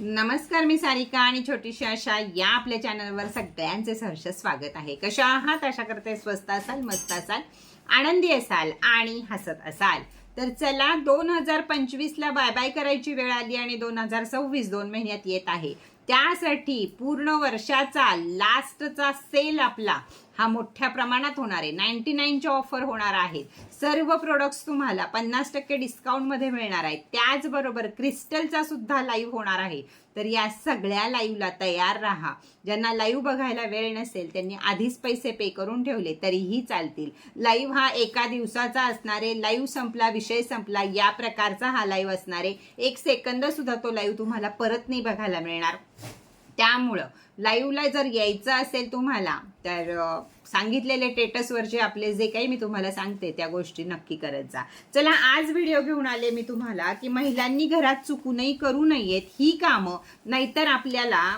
नमस्कार मी सारिका आणि छोटीशी आशा या आपल्या चॅनलवर सगळ्यांचे सहर्ष स्वागत आहे. कशा आहात? आशा करते स्वस्त असाल मस्त असाल आनंदी असाल आणि हसत असाल. तर चला दोन हजार पंचवीसला बाय बाय करायची वेळ आली आणि दोन हजार सव्वीस दोन महिन्यात येत आहे. त्यासाठी पूर्ण वर्षाचा लास्टचा सेल आपला हा मोठ्या प्रमाणात होणार आहे. नाईन्टी नाईनच्या ऑफर होणार आहेत. सर्व प्रोडक्ट्स तुम्हाला पन्नास टक्के डिस्काउंटमध्ये मिळणार आहेत. त्याचबरोबर क्रिस्टलचा सुद्धा लाईव्ह होणार आहे. तर या सगळ्या लाईव्हला तयार राहा. ज्यांना लाईव्ह बघायला वेळ नसेल त्यांनी आधीच पैसे पे करून ठेवले तरीही चालतील. लाईव्ह हा एका दिवसाचा असणारे लाईव्ह संपला विषय संपला या प्रकारचा हा लाईव्ह असणारे एक सेकंद सुद्धा तो लाईव्ह तुम्हाला परत नाही बघायला मिळणार. त्यामुळं लाईव्हला जर यायचं असेल तुम्हाला तर सांगितलेले टेटसवरचे आपले जे काही मी तुम्हाला सांगते त्या गोष्टी नक्की करत जा. चला आज व्हिडिओ घेऊन आले मी तुम्हाला की महिलांनी घरात चुकूनही करू नयेत ही कामं नाहीतर आपल्याला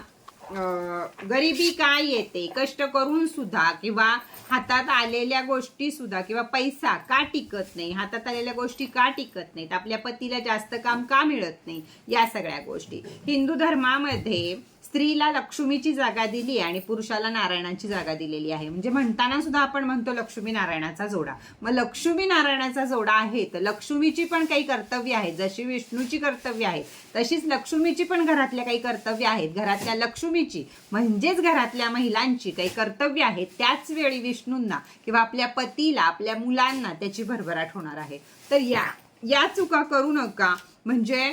गरिबी काय येते? कष्ट करून सुद्धा किंवा हातात आलेल्या गोष्टी सुद्धा किंवा पैसा का टिकत नाही? हातात आलेल्या गोष्टी का टिकत नाहीत? आपल्या पतीला जास्त काम का मिळत नाही? या सगळ्या गोष्टी. हिंदू धर्मामध्ये स्त्रीला लक्ष्मीची जागा दिली आणि पुरुषाला नारायणाची जागा दिलेली आहे. म्हणजे म्हणताना सुद्धा आपण म्हणतो लक्ष्मी नारायणाचा जोडा. मग लक्ष्मी नारायणाचा जोडा आहे तर लक्ष्मीची पण काही कर्तव्य आहेत जशी विष्णूची कर्तव्य आहेत तशीच लक्ष्मीची पण घरातल्या काही कर्तव्य आहेत. घरातल्या लक्ष्मीची म्हणजेच घरातल्या महिलांची काही कर्तव्य आहेत त्याच वेळी विष्णूंना किंवा आपल्या पतीला आपल्या मुलांना त्याची भरभराट होणार आहे. तर या या चुका करू नका. म्हणजे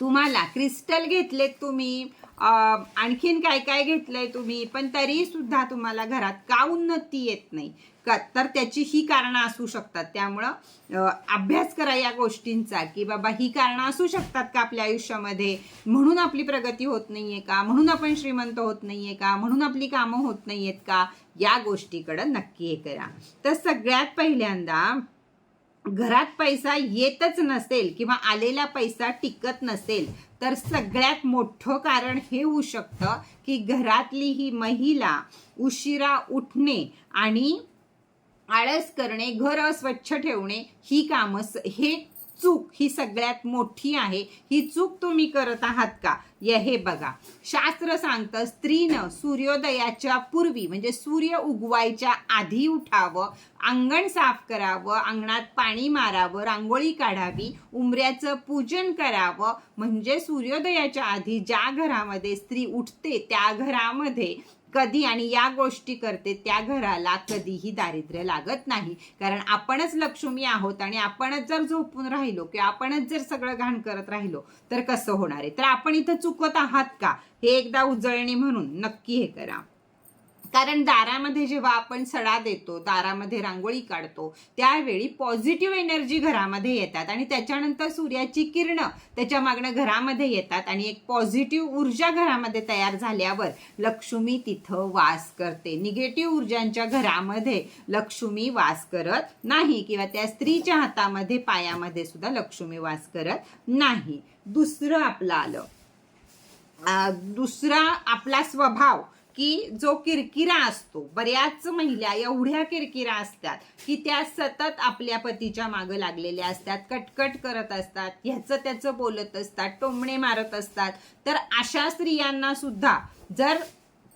तुम्हाला क्रिस्टल घेतलेत तुम्ही. आणखीन काय काय घेतलंय तुम्ही? पण तरी सुद्धा तुम्हाला घरात का उन्नती येत नाही? का तर त्याची ही कारणं असू शकतात. त्यामुळं अभ्यास करा या गोष्टींचा की बाबा ही कारणं असू शकतात का आपल्या आयुष्यामध्ये? म्हणून आपली प्रगती होत नाहीये का? म्हणून आपण श्रीमंत होत नाहीये का? म्हणून आपली कामं होत नाहीयेत का? या गोष्टीकडं नक्की हे करा. तर सगळ्यात पहिल्यांदा घरात पैसा येतच नसेल किंवा आलेला पैसा टिकत नसेल तर सगळ्यात मोठं कारण हे होऊ शकतं की घरातली ही महिला उशिरा उठणे आणि आळस करणे घर अस्वच्छ ठेवणे ही कामं हे चूक ही सगळ्यात मोठी आहे. ही चूक तुम्ही करत आहात का? या हे बघा. शास्त्र सांगतं स्त्रीनं सूर्योदयाच्या पूर्वी म्हणजे सूर्य उगवायच्या आधी उठावं अंगण साफ करावं अंगणात पाणी मारावं रांगोळी काढावी उमऱ्याचं पूजन करावं म्हणजे सूर्योदयाच्या आधी ज्या घरामध्ये स्त्री उठते त्या घरामध्ये कधी आणि या गोष्टी करते त्या घराला कधीही दारिद्र्य लागत नाही. कारण आपणच लक्ष्मी आहोत आणि आपणच जर झोपून राहिलो किंवा आपणच जर सगळं घाण करत राहिलो तर कसं होणार आहे? तर आपण इथं चुकत आहात का? हे एकदा उजळणी म्हणून नक्की हे करा. कारण दारामध्ये जेव्हा आपण सडा देतो दारामध्ये रांगोळी काढतो त्यावेळी पॉझिटिव्ह एनर्जी घरामध्ये येतात आणि त्याच्यानंतर सूर्याची किरणं त्याच्या मागणं घरामध्ये येतात आणि एक पॉझिटिव्ह ऊर्जा घरामध्ये तयार झाल्यावर लक्ष्मी तिथं वास करते. निगेटिव्ह ऊर्जांच्या घरामध्ये लक्ष्मी वास करत नाही किंवा त्या स्त्रीच्या हातामध्ये पायामध्ये सुद्धा लक्ष्मी वास करत नाही. दुसरं आपलं आलं. दुसरा आपला स्वभाव. की जो किरकिरा असतो बऱ्याच महिला एवढ्या किरकिरा असतात की त्या सतत आपल्या पतीच्या मागं लागलेल्या असतात कटकट करत असतात ह्याचं त्याचं बोलत असतात टोमणे मारत असतात. तर अशा स्त्रियांना सुद्धा जर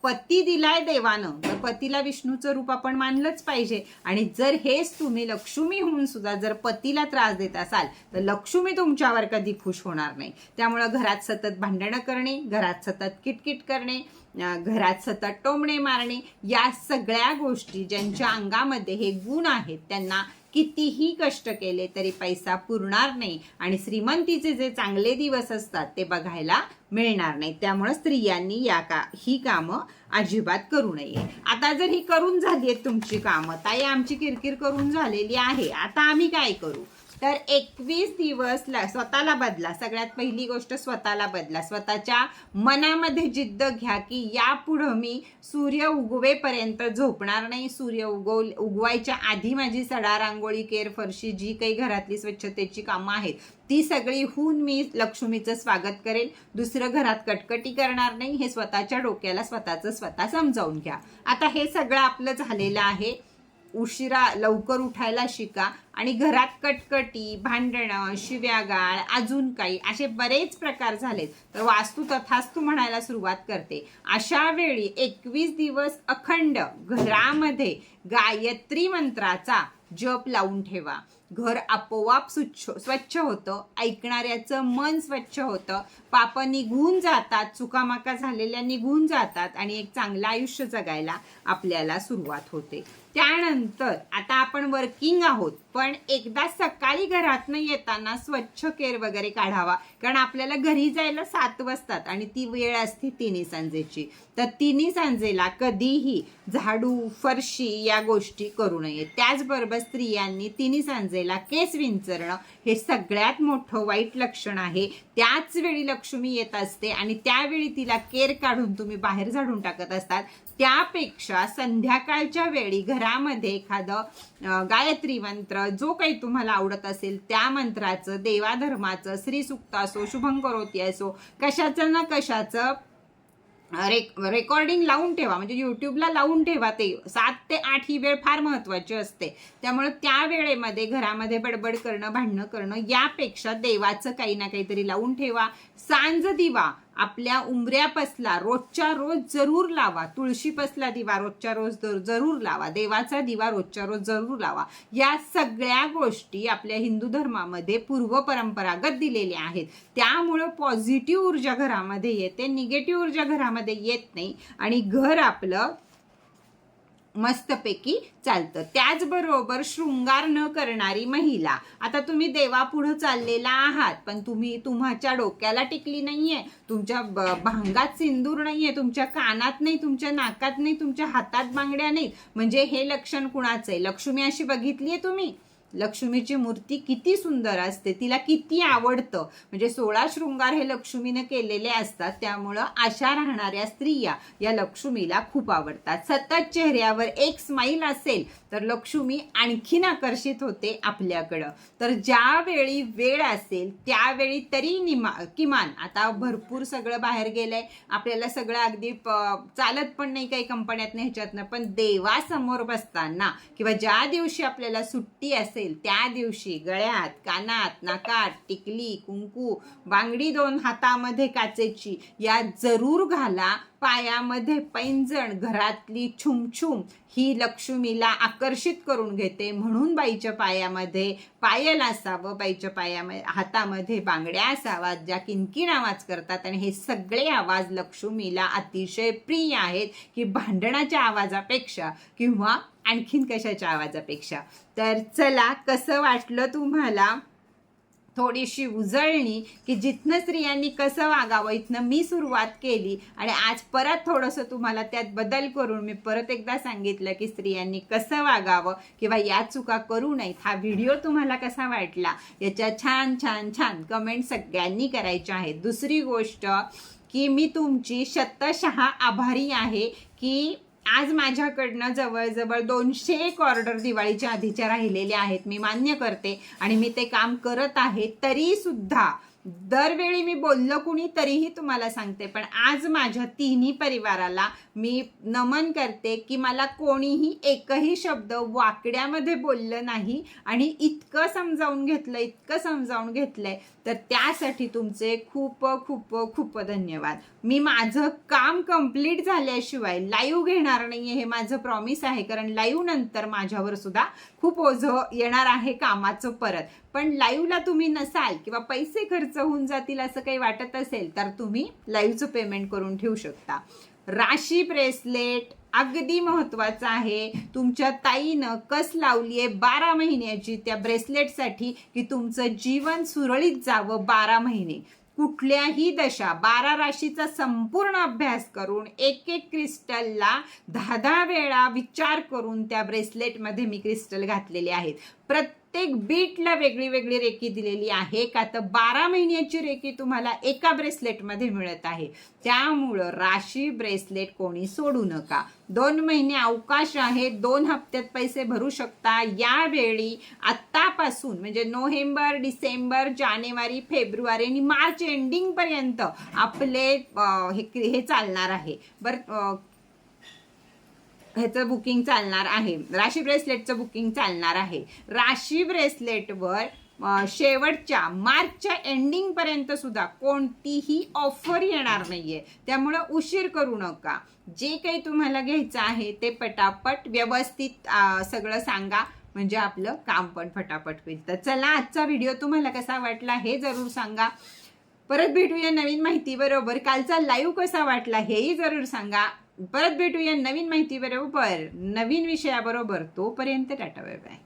पती दिलाय देवानं तर पतीला विष्णूचं रूप आपण मानलंच पाहिजे. आणि जर हेच तुम्ही लक्ष्मी होऊन सुद्धा जर पतीला त्रास देत असाल तर लक्ष्मी तुमच्यावर कधी खुश होणार नाही. त्यामुळं घरात सतत भांडणं करणे घरात सतत किटकिट करणे घरात सतत टोमणे मारणे या सगळ्या गोष्टी ज्यांच्या अंगामध्ये हे गुण आहेत त्यांना कितीही कष्ट केले तरी पैसा पुरणार नाही. आणि श्रीमंतीचे जे चांगले दिवस असतात ते बघायला मिळणार नाही. त्यामुळे स्त्रियांनी या का ही कामं अजिबात करू नये. आता जर ही करून झाली आहेत तुमची कामं ताई आमची किरकिर करून झालेली आहे. आता आम्ही काय करू? तर एकवीस दिवस स्वतःला बदला. सगळ्यात पहिली गोष्ट स्वतःला बदला. स्वतःच्या मनामध्ये जिद्द घ्या की यापुढं मी सूर्य उगवेपर्यंत झोपणार नाही. सूर्य उगव उगवायच्या आधी माझी सडा रांगोळी केर फरशी जी काही घरातली स्वच्छतेची कामं आहेत ती सगळी होऊन मी लक्ष्मीचं स्वागत करेल दुसरं घरात कटकटी करणार नाही. हे स्वतःच्या डोक्याला स्वतःचं स्वतः समजावून घ्या. आता हे सगळं आपलं झालेलं आहे. उशिरा लवकर उठायला शिका आणि घरात कटकटी भांडणं शिव्यागाळ अजून काही असे बरेच प्रकार झालेत. तर वास्तू तथास्तू म्हणायला सुरुवात करते. अशा वेळी एकवीस दिवस अखंड घरामध्ये गायत्री मंत्राचा जप लावून ठेवा. घर आपोआप स्वच्छ स्वच्छ होतं. ऐकणाऱ्याचं मन स्वच्छ होतं. पाप निघून जातात चुकामाका झालेल्या निघून जातात आणि एक चांगलं आयुष्य जगायला आपल्याला सुरुवात होते. त्यानंतर आता आपण वर्किंग आहोत पण एकदा सकाळी घरातनं येताना स्वच्छ केर वगैरे काढावा. कारण आपल्याला घरी जायला सात वाजतात आणि ती वेळ असते तिन्ही सांजेची. तर तिन्ही सांजेला कधीही झाडू फरशी या गोष्टी करू नये. त्याचबरोबर स्त्रियांनी तिन्ही सांजेला केस विंचरणं हे सगळ्यात मोठं वाईट लक्षण आहे. त्याच वेळी लक्ष्मी येत असते आणि त्यावेळी तिला केर काढून तुम्ही बाहेर झाडून टाकत असतात. त्यापेक्षा संध्याकाळच्या वेळी घरामध्ये एखादं गायत्री मंत्र जो काही तुम्हाला आवडत असेल त्या मंत्राचं देवाधर्माचं श्रीसुक्त असो शुभंकरोती असो कशाचं ना कशाचं रेक रेकॉर्डिंग लावून ठेवा. म्हणजे युट्यूबला लावून ठेवा ते. सात ते आठ ही वेळ फार महत्वाची असते. त्यामुळे त्या वेळेमध्ये घरामध्ये बडबड करणं भांडणं करणं यापेक्षा देवाचं काही ना काहीतरी लावून ठेवा. सांज दिवा. आपल्या उंबऱ्या पसला रोजच्या रोज जरूर लावा. तुळशी पसला दिवा रोजच्या रोज जरूर लावा. देवाचा दिवा रोजच्या रोज जरूर लावा. या सगळ्या गोष्टी आपल्या हिंदू धर्मामध्ये पूर्व परंपरागत दिलेल्या आहेत. त्यामुळं पॉझिटिव्ह ऊर्जा घरामध्ये येते निगेटिव्ह ऊर्जा घरामध्ये येत नाही आणि घर आपलं मस्तपैकी चालतं. त्याचबरोबर शृंगार न करणारी महिला. आता तुम्ही देवापुढं चाललेला आहात पण तुम्ही तुम्हाच्या डोक्याला टिकली नाहीये. तुमच्या भांगात सिंदूर नाहीये तुमच्या कानात नाही तुमच्या नाकात नाही तुमच्या हातात बांगड्या नाहीत. म्हणजे हे लक्षण कुणाचं आहे? लक्ष्मी अशी बघितलीये तुम्ही? लक्ष्मीची मूर्ती किती सुंदर असते तिला किती आवडतं. म्हणजे सोळा शृंगार हे लक्ष्मीने केलेले असतात त्यामुळं अशा राहणाऱ्या स्त्रिया या लक्ष्मीला खूप आवडतात. सतत चेहऱ्यावर एक स्माईल असेल तर लक्ष्मी आणखीन आकर्षित होते आपल्याकडं. तर ज्यावेळी वेळ असेल त्यावेळी तरी निमा किमान आता भरपूर सगळं बाहेर गेलंय आपल्याला सगळं अगदी प- चालत पण नाही काही कंपन्यातनं ह्याच्यातनं पण देवासमोर बसताना किंवा ज्या दिवशी आपल्याला सुट्टी असेल त्या दिवशी गळ्यात कानात नाकात टिकली कुंकू बांगडी दोन हातामध्ये काचेची या जरूर घाला. पायामध्ये पैंजण घरातली छुमछुम ही लक्ष्मीला आकर्षित करून घेते. म्हणून बाईच्या पायामध्ये पायल असावं बाईच्या पायामध्ये हातामध्ये बांगड्या असाव्यात ज्या किनकिन आवाज करतात. आणि हे सगळे आवाज लक्ष्मीला अतिशय प्रिय आहेत की भांडणाच्या आवाजापेक्षा किंवा आणखीन कशाच्या आवाजापेक्षा. तर चला कसं वाटलं तुम्हाला? थोडीशी उजळणी की जिथनं स्त्रियांनी कसं वागावं इथनं मी सुरुवात केली आणि आज परत थोडंसं तुम्हाला त्यात बदल करून मी परत एकदा सांगितलं की स्त्रियांनी कसं वागावं किंवा या चुका करू नयेत. हा व्हिडिओ तुम्हाला कसा वाटला? याच्या छान छान छान कमेंट सगळ्यांनी करायच्या आहेत. दुसरी गोष्ट की मी तुमची शतशः आभारी आहे की आज माझ्याकडनं जवळजवळ दोनशे एक ऑर्डर दिवाळीच्या आधीच्या राहिलेल्या आहेत. मी मान्य करते आणि मी ते काम करत आहे तरी सुद्धा दरवेळी मी बोललो कुणी तरीही तुम्हाला सांगते पण आज माझ्या तिन्ही परिवाराला मी नमन करते की मला कोणीही एकही शब्द वाकड्यामध्ये बोललं नाही आणि इतकं समजावून घेतलं इतकं समजावून घेतलंय. तर त्यासाठी तुमचे खूप खूप खूप धन्यवाद. मी माझं काम कंप्लीट झाल्याशिवाय लाईव्ह घेणार नाहीये हे माझं प्रॉमिस आहे. कारण लाईव्ह नंतर माझ्यावर सुद्धा खूप ओझं येणार आहे कामाचं परत. पण लाईव्हला तुम्ही नसाल किंवा पैसे खर्च होऊन जातील असं काही वाटत असेल तर तुम्ही लाईव्हचं पेमेंट करून ठेवू शकता. राशी ब्रेसलेट अगदी महत्वाचं आहे. तुमच्या ताईनं कस लावली आहे बारा महिन्याची त्या ब्रेसलेटसाठी की तुमचं जीवन सुरळीत जावं बारा महिने. कुठल्याही दशा बारा राशीचा संपूर्ण अभ्यास करून एक एक क्रिस्टलला दहा दहा वेळा विचार करून त्या ब्रेसलेटमध्ये मी क्रिस्टल घातलेले आहेत. प्रत्येक प्रत्येक बीटला वेगळी वेगळी रेकी दिलेली आहे. का तर बारा महिन्याची रेकी तुम्हाला एका ब्रेसलेटमध्ये मिळत आहे. त्यामुळं राशी ब्रेसलेट कोणी सोडू नका. दोन महिने अवकाश आहे. दोन हप्त्यात पैसे भरू शकता. यावेळी आत्तापासून म्हणजे नोव्हेंबर डिसेंबर जानेवारी फेब्रुवारी आणि मार्च एंडिंगपर्यंत आपले हे हे चालणार आहे. बरं ह्याचं बुकिंग चालणार आहे. राशी ब्रेसलेटचं बुकिंग चालणार आहे. राशी ब्रेसलेटवर शेवटच्या मार्चच्या एंडिंगपर्यंत सुद्धा कोणतीही ऑफर येणार नाहीये. त्यामुळं उशीर करू नका. जे काही तुम्हाला घ्यायचं आहे ते पटापट व्यवस्थित सगळं सांगा. म्हणजे आपलं काम पण फटाफट होईल. तर चला आजचा व्हिडिओ तुम्हाला कसा वाटला हे जरूर सांगा. परत भेटूया नवीन माहिती बरोबर कालचा लाईव्ह कसा वाटला हेही जरूर सांगा. परत भेटूया नवीन माहितीबरोबर. नवीन विषयाबरोबर तोपर्यंत टाटा बाय बाय